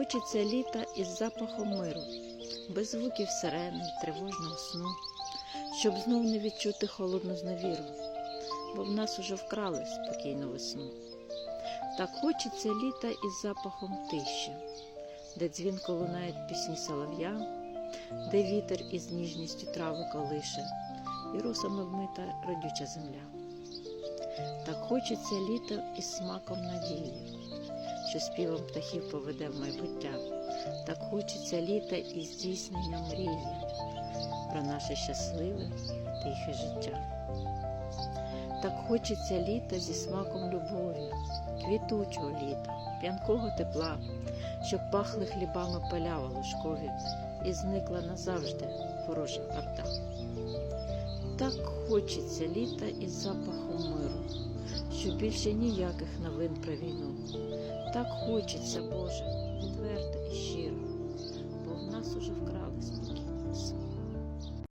хочеться літа із запахом миру, без звуків сирени, тривожного сну, щоб знов не відчути холодну зневіру, бо в нас уже вкрали спокійну весну. Так хочеться літа із запахом тиші, де дзвінко лунають пісні солов'я, де вітер із ніжністю трави колише, і росами вмита родюча земля. Так хочеться літа із смаком надії, що співом птахів поведе в майбуття. Так хочеться літа із здійсненням мрії про наше щасливе, тихе життя. Так хочеться літа зі смаком любові, квітучого літа, п'янкого тепла, щоб пахли хлібами поля волошкові і зникла назавжди ворожа орда. Так хочеться літа із запахом миру, що більше ніяких новин про війну. Так хочеться, Боже, відверто і щиро.